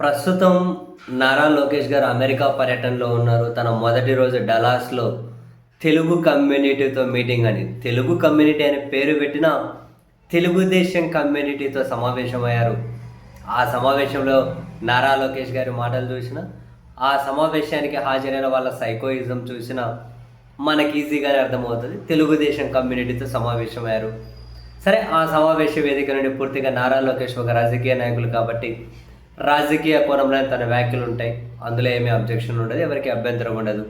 ప్రస్తుతం నారా లోకేష్ గారు అమెరికా పర్యటనలో ఉన్నారు. తన మొదటి రోజు డలాస్లో తెలుగు కమ్యూనిటీతో మీటింగ్ అని. తెలుగు కమ్యూనిటీ అనే పేరు పెట్టిన తెలుగుదేశం కమ్యూనిటీతో సమావేశమయ్యారు. ఆ సమావేశంలో నారా లోకేష్ గారి మాటలు చూసిన ఆ సమావేశానికి హాజరైన వాళ్ళ సైకోయిజం చూసిన మనకి ఈజీగానే అర్థమవుతుంది. తెలుగుదేశం కమ్యూనిటీతో సమావేశమయ్యారు. సరే ఆ సమావేశ వేదిక నుండి పూర్తిగా నారా లోకేష్ ఒక రాజకీయ నాయకులు కాబట్టి రాజకీయ కోణంలో తన వ్యాఖ్యలు ఉంటాయి. అందులో ఏమీ అబ్జెక్షన్ ఉండదు ఎవరికి అభ్యంతరం ఉండదు.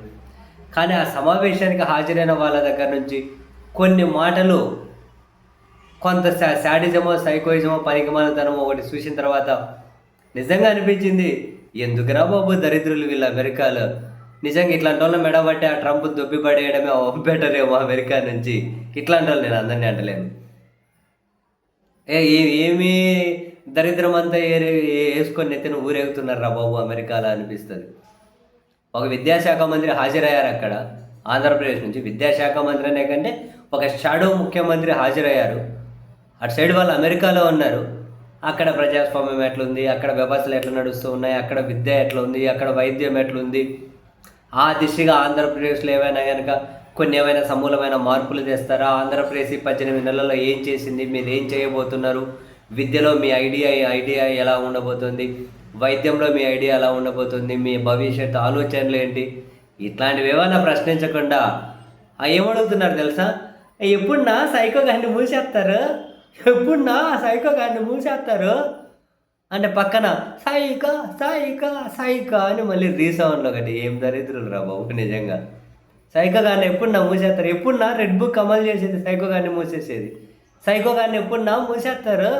కానీ ఆ సమావేశానికి హాజరైన వాళ్ళ దగ్గర నుంచి కొన్ని మాటలు కొంత శా- శాడిజమో సైకోయిజమో పనికిమాలతనమో ఒకటి చూసిన తర్వాత నిజంగా అనిపించింది ఎందుకురా బాబు దరిద్రులు వీళ్ళు అమెరికాలో? నిజంగా ఇట్లాంటి వాళ్ళు మెడబట్టి ఆ ట్రంప్ దొబ్బి పడేయడమే బెటర్ ఏమో అమెరికా నుంచి. ఇట్లాంటి వాళ్ళు నేను అందరినీ అంటలేను. ఏ ఏమీ దరిద్రం అంతా ఏరే వేసుకొని నెత్తిన ఊరేగుతున్నారా బాబు అమెరికాలో అనిపిస్తుంది. ఒక విద్యాశాఖ మంత్రి హాజరయ్యారు అక్కడ ఆంధ్రప్రదేశ్ నుంచి. విద్యాశాఖ మంత్రి అనే కంటే ఒక షాడో ముఖ్యమంత్రి హాజరయ్యారు. అటు సైడ్ వాళ్ళు అమెరికాలో ఉన్నారు. అక్కడ ప్రజాస్వామ్యం ఎట్లుంది? అక్కడ వ్యవస్థలు ఎట్లా నడుస్తూ ఉన్నాయి? అక్కడ విద్య ఎట్లా ఉంది? అక్కడ వైద్యం ఎట్లుంది? ఆ దిశగా ఆంధ్రప్రదేశ్లో ఏమైనా కనుక కొన్ని ఏమైనా సమూలమైన మార్పులు తెస్తారా ఆంధ్రప్రదేశ్ పద్దెనిమిది నెలల్లో ఏం చేసింది? మీరు ఏం చేయబోతున్నారు? విద్యలో మీ ఐడియా ఐడియా ఎలా ఉండబోతుంది? వైద్యంలో మీ ఐడియా ఎలా ఉండబోతుంది? మీ భవిష్యత్ ఆలోచనలు ఏంటి? ఇట్లాంటివి ఏమైనా ప్రశ్నించకుండా ఏమడుగుతున్నారు తెలుసా? ఎప్పుడున్నా సైకో గారిని మూసేస్తారు? ఎప్పుడున్నా సైకో గారిని మూసేస్తారు? అంటే పక్కన సాయిక సాయిక సాయిక అని మళ్ళీ రీసౌండ్లో ఒకటి ఏం దరిద్రులు రా బాబు నిజంగా. సైకో గారిని ఎప్పుడు నా మూసేస్తారు? ఎప్పుడు నా రెడ్ బుక్ అమలు చేసేది సైకో గారిని మూసేసేది? సైకో గారిని ఎప్పుడు నా మూసేస్తారు?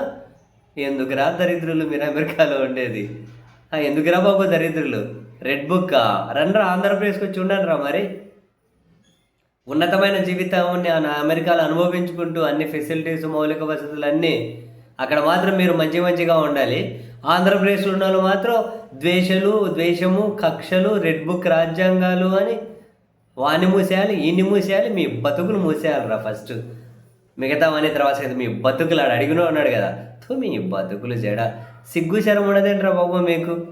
ఎందుకురా దరిద్రులు మీరు అమెరికాలో ఉండేది? ఎందుకురా బాబు దరిద్రులు? రెడ్ బుక్ రండ్రా ఆంధ్రప్రదేశ్కి వచ్చి ఉండండి రా మరి. ఉన్నతమైన జీవితాన్ని అమెరికాలో అనుభవించుకుంటూ అన్ని ఫెసిలిటీస్ మౌలిక వసతులు అన్నీ అక్కడ మాత్రం మీరు మంచి మంచిగా ఉండాలి. ఆంధ్రప్రదేశ్లో ఉన్న వాళ్ళు మాత్రం ద్వేషలు ద్వేషము కక్షలు రెడ్ బుక్ రాజ్యాంగాలు అని వాణ్ణి మూసేయాలి ఈయన్ని మూసేయాలి మీ బతుకులు మూసేయాలిరా ఫస్ట్ మిగతా తర్వాత అయితే మీ బతుకులు ఆడు అడిగిన ఉన్నాడు కదా. తో మీ బతుకులు జడ. సిగ్గు శరం ఉండదేంట్రా బాబు మీకు?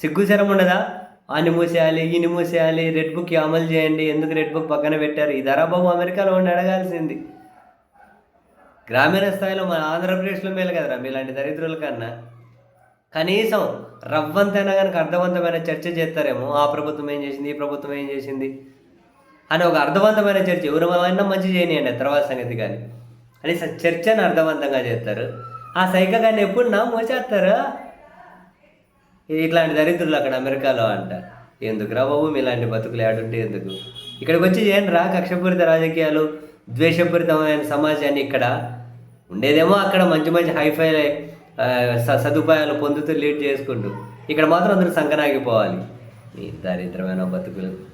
సిగ్గు శరం ఉండదా? అని మూసేయాలి ఈని మూసేయాలి రెడ్ బుక్ అమలు చేయండి. ఎందుకు రెడ్ బుక్ పక్కన పెట్టారు? ఈ ధర బాబు అమెరికాలో ఉండి అడగాల్సింది. గ్రామీణ స్థాయిలో మన ఆంధ్రప్రదేశ్లో మేలు కదరా మీలాంటి దరిద్రుల కన్నా. కనీసం రవ్వంతైనా కనుక అర్థవంతమైన చర్చ చేస్తారేమో. ఆ ప్రభుత్వం ఏం చేసింది? ఈ ప్రభుత్వం ఏం చేసింది? అని ఒక అర్థవంతమైన చర్చ. ఎవరైనా మంచి చేయనియండి తర్వాత సంగతి కానీ. అని చర్చను అర్థవంతంగా చేస్తారు. ఆ సైక కానీ ఎప్పుడు నా మోచేస్తారా ఇట్లాంటి దరిద్రులు అక్కడ అమెరికాలో అంట. ఎందుకురా బాబు మీలాంటి బతుకులు ఆడుంటే ఎందుకు? ఇక్కడికి వచ్చి చేయండి రా? కక్షపూరిత రాజకీయాలు ద్వేషపూరితమైన సమాజాన్ని ఇక్కడ ఉండేదేమో అక్కడ మంచి మంచి హైఫై స- సదుపాయాలు పొందుతూ లీడ్ చేసుకుంటూ. ఇక్కడ మాత్రం అందరూ సంకనాగిపోవాలి. ఈ దరిద్రమైన బతుకులు.